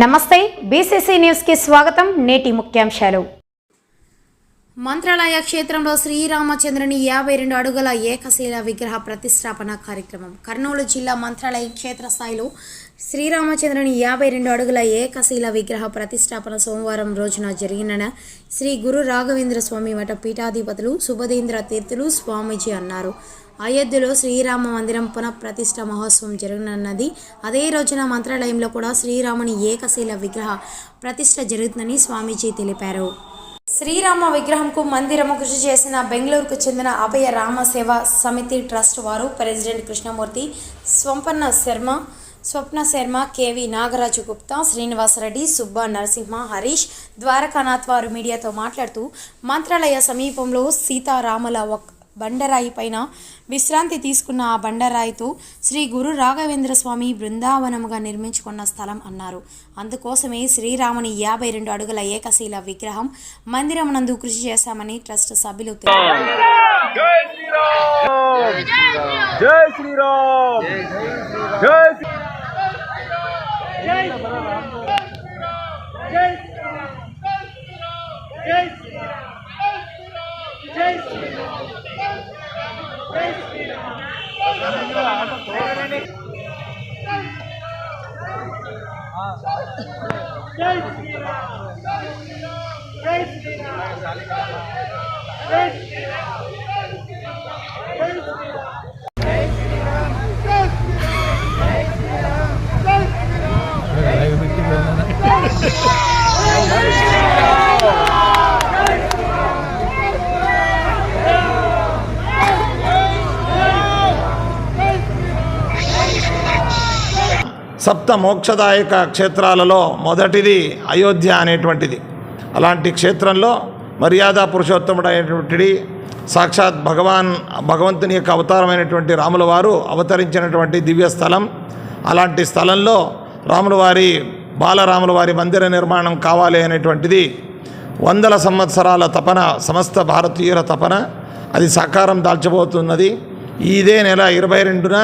నమస్తే బీసీసీ న్యూస్కి స్వాగతం నేటి ముఖ్యాంశాలు. మంత్రాలయ క్షేత్రంలో శ్రీరామచంద్రుని యాభై రెండు అడుగుల ఏకశీల విగ్రహ ప్రతిష్టాపన కార్యక్రమం. కర్నూలు జిల్లా మంత్రాలయ క్షేత్రస్థాయిలో శ్రీరామచంద్రుని యాభై రెండు అడుగుల ఏకశీల విగ్రహ ప్రతిష్టాపన సోమవారం రోజున జరిగిన శ్రీ గురు రాఘవేంద్ర స్వామి మఠ పీఠాధిపతులు సుభదేంద్ర తీర్థులు స్వామీజీ అన్నారు. అయోధ్యలో శ్రీరామ మందిరం పునఃప్రతిష్ఠ మహోత్సవం జరగనున్నది. అదే రోజున మంత్రాలయంలో కూడా శ్రీరాముని ఏకశీల విగ్రహ ప్రతిష్ఠ జరుగుతుందని స్వామీజీ తెలిపారు. శ్రీరామ విగ్రహంకు మందిరము కృషి చేసిన బెంగళూరుకు చెందిన అభయ రామ సేవ సమితి ట్రస్ట్ వారు ప్రెసిడెంట్ కృష్ణమూర్తి స్వంపన్న శర్మ స్వప్న శర్మ కేవి నాగరాజు గుప్తా శ్రీనివాసరెడ్డి సుబ్బా నరసింహ హరీష్ ద్వారకానాథ్ వారు మీడియాతో మాట్లాడుతూ మంత్రాలయ సమీపంలో సీతారాముల ఒక బండరాయి పైన విశ్రాంతి తీసుకున్న ఆ బండరాయితో శ్రీ గురు రాఘవేంద్ర స్వామి బృందావనముగా నిర్మించుకున్న స్థలం అన్నారు. అందుకోసమే శ్రీరాముని యాభై రెండు అడుగుల ఏకశీల విగ్రహం మందిరమునందు కృషి చేశామని ట్రస్ట్ సభ్యులు తెలిపారు. జై శ్రీరామ్ జై శ్రీ సప్త మోక్షదాయక క్షేత్రాలలో మొదటిది అయోధ్య అనేటువంటిది. అలాంటి క్షేత్రంలో మర్యాద పురుషోత్తముడు అనేటువంటిది సాక్షాత్ భగవాన్ భగవంతుని యొక్క అవతారమైనటువంటి రాముల వారు అవతరించినటువంటి దివ్య స్థలం. అలాంటి స్థలంలో రాముల వారి బాలరాముల వారి మందిర నిర్మాణం కావాలి అనేటువంటిది. వందల సంవత్సరాల తపన సమస్త భారతీయుల తపన అది సాకారం దాల్చబోతున్నది. ఇదే నెల ఇరవై రెండున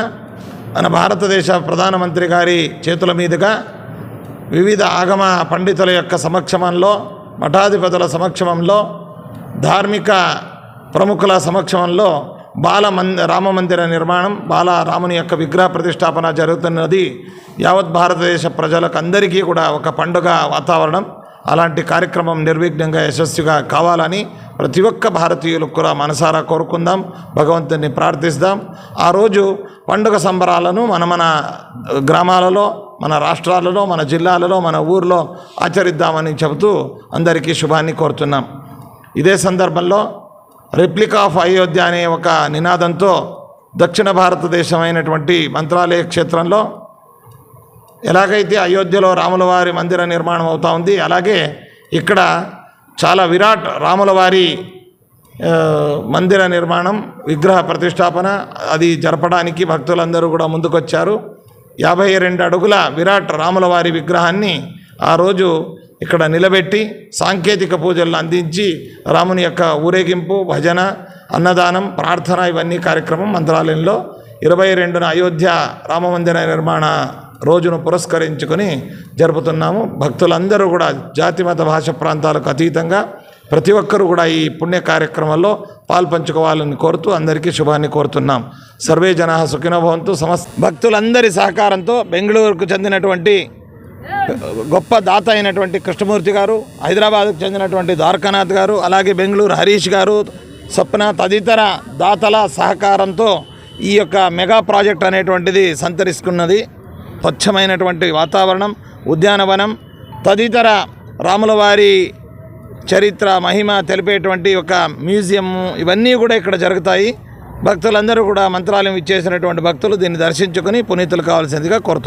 మన భారతదేశ ప్రధానమంత్రి గారి చేతుల మీదుగా వివిధ ఆగమ పండితుల యొక్క సమక్షమంలో మఠాధిపతుల సమక్షమంలో ధార్మిక ప్రముఖుల సమక్షమంలో బాల మన్ రామ మందిర నిర్మాణం బాల రాముని యొక్క విగ్రహ ప్రతిష్టాపన జరుగుతున్నది. యావత్ భారతదేశ ప్రజలకు అందరికీ కూడా ఒక పండుగ వాతావరణం. అలాంటి కార్యక్రమం నిర్విఘ్నంగా యశస్విగా కావాలని ప్రతి ఒక్క భారతీయులకు కూడా మనసారా కోరుకుందాం భగవంతుని ప్రార్థిస్తాం. ఆ రోజు పండుగ సంబరాలను మన మన గ్రామాలలో మన రాష్ట్రాలలో మన జిల్లాలలో మన ఊర్లో ఆచరిద్దామని చెబుతూ అందరికీ శుభాన్ని కోరుతున్నాం. ఇదే సందర్భంలో రెప్లికా ఆఫ్ అయోధ్య అనే ఒక నినాదంతో దక్షిణ భారతదేశమైనటువంటి మంత్రాలయ క్షేత్రంలో ఎలాగైతే అయోధ్యలో రాముల వారి మందిర నిర్మాణం అవుతూ ఉంది అలాగే ఇక్కడ చాలా విరాట్ రాముల వారి మందిర నిర్మాణం విగ్రహ ప్రతిష్టాపన అది జరపడానికి భక్తులందరూ కూడా ముందుకొచ్చారు. యాభై రెండు అడుగుల విరాట్ రాముల వారి విగ్రహాన్ని ఆ రోజు ఇక్కడ నిలబెట్టి సాంకేతిక పూజలను అందించి రాముని యొక్క ఊరేగింపు భజన అన్నదానం ప్రార్థన ఇవన్నీ కార్యక్రమం మంత్రాలయంలో. ఇరవై రెండున అయోధ్య రామమందిర నిర్మాణ రోజును పురస్కరించుకొని జరుపుతున్నాము. భక్తులందరూ కూడా జాతి మత భాష ప్రాంతాలకు అతీతంగా ప్రతి ఒక్కరూ కూడా ఈ పుణ్య కార్యక్రమంలో పాల్పంచుకోవాలని కోరుతూ అందరికీ శుభాన్ని కోరుతున్నాం. సర్వే జన సుఖినభవంతు సమస్త భక్తులందరి సహకారంతో బెంగళూరుకు చెందినటువంటి గొప్ప దాత అయినటువంటి కృష్ణమూర్తి గారు హైదరాబాద్కు చెందినటువంటి ద్వారకానాథ్ గారు అలాగే బెంగళూరు హరీష్ గారు స్వప్న తదితర దాతల సహకారంతో ఈ యొక్క మెగా ప్రాజెక్ట్ అనేటువంటిది సంతరిస్తున్నది. స్వచ్ఛమైనటువంటి వాతావరణం ఉద్యానవనం తదితర రాములవారి చరిత్ర మహిమ తెలిపేటువంటి ఒక మ్యూజియం ఇవన్నీ కూడా ఇక్కడ జరుగుతాయి. భక్తులందరూ కూడా మంత్రాలయం ఇచ్చేసినటువంటి భక్తులు దీన్ని దర్శించుకొని పునీతులు కావాల్సిందిగా కోరుతున్నారు